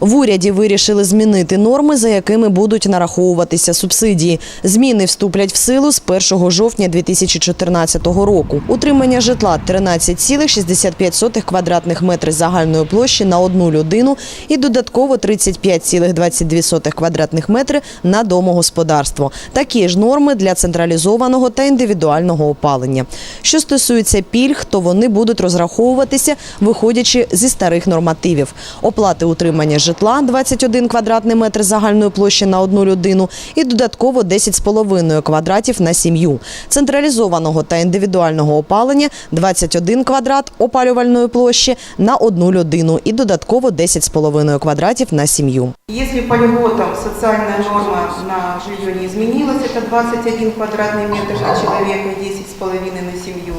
В уряді вирішили змінити норми, за якими будуть нараховуватися субсидії. Зміни вступлять в силу з 1 жовтня 2014 року. Утримання житла 13,65 квадратних метри загальної площі на одну людину і додатково 35,22 квадратних метри на домогосподарство. Такі ж норми для централізованого та індивідуального опалення. Що стосується пільг, то вони будуть розраховуватися, виходячи зі старих нормативів. Оплати утримання житла 21 квадратний метр загальної площі на одну людину і додатково 10,5 квадратів на сім'ю. Централізованого та індивідуального опалення 21 квадрат опалювальної площі на одну людину і додатково 10,5 квадратів на сім'ю. Если по льготам социальная норма на жилье не изменилась, это 21 квадратный метр на человека и 10,5 на семью,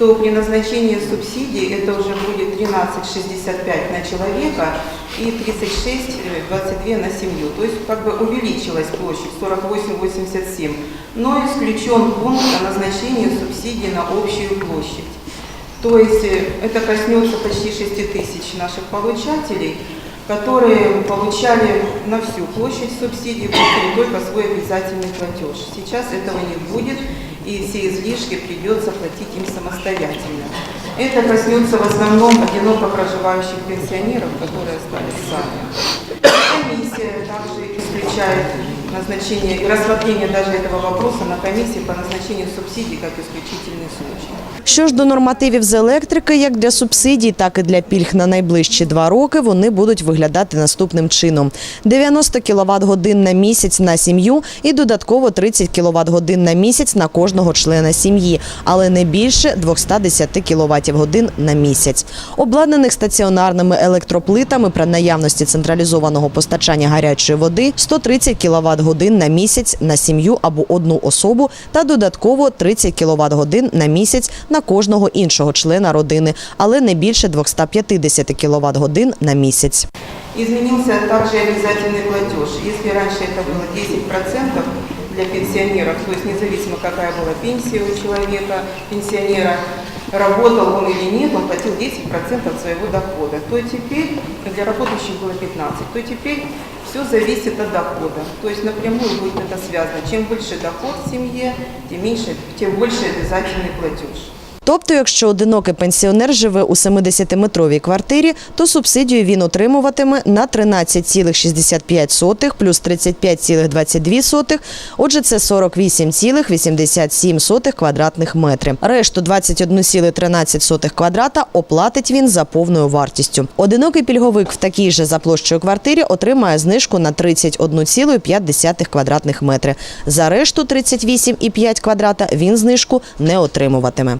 то при назначении субсидий это уже будет 13,65 на человека и 36,22 на семью. То есть как бы увеличилась площадь 48,87. Но исключен пункт о назначении субсидий на общую площадь. То есть э, это коснется почти 6 тысяч наших получателей, которые получали на всю площадь субсидий, только свой обязательный платеж. Сейчас этого не будет, и все излишки придется платить им самостоятельно. Это коснется в основном одиноко проживающих пенсионеров, которые остались сами. Комиссия также исключает назначение и рассмотрение даже этого вопроса на комиссии по назначению субсидий как исключительный случай. Що ж до нормативів з електрики, як для субсидій, так і для пільг на найближчі два роки, вони будуть виглядати наступним чином: 90 кВт годин на місяць на сім'ю і додатково 30 кВт годин на місяць на кожного члена сім'ї, але не більше 210 кВт годин на місяць. Обладнаних стаціонарними електроплитами при наявності централізованого постачання гарячої води 130 кВт годин на місяць на сім'ю або одну особу та додатково 30 кВт годин на місяць на кожного іншого члена родини, але не більше 250 кВт годин на місяць. Изменился также обязательный платеж. Если раньше это было 10% для пенсионеров, то есть независимо какая была пенсия у человека, пенсионера, работал он или нет, он платил 10% своего дохода, то теперь, для работающих было 15%, то теперь все зависит от дохода. То есть напрямую будет это связано. Чем больше доход в семье, тем, меньше, тем больше обязательный платеж. Тобто, якщо одинокий пенсіонер живе у 70-метровій квартирі, то субсидію він отримуватиме на 13,65 плюс 35,22, отже, це 48,87 квадратних метри. Решту 21,13 квадрата оплатить він за повною вартістю. Одинокий пільговик в такій же за площею квартирі отримає знижку на 31,5 квадратних метри. За решту 38,5 квадрата він знижку не отримуватиме.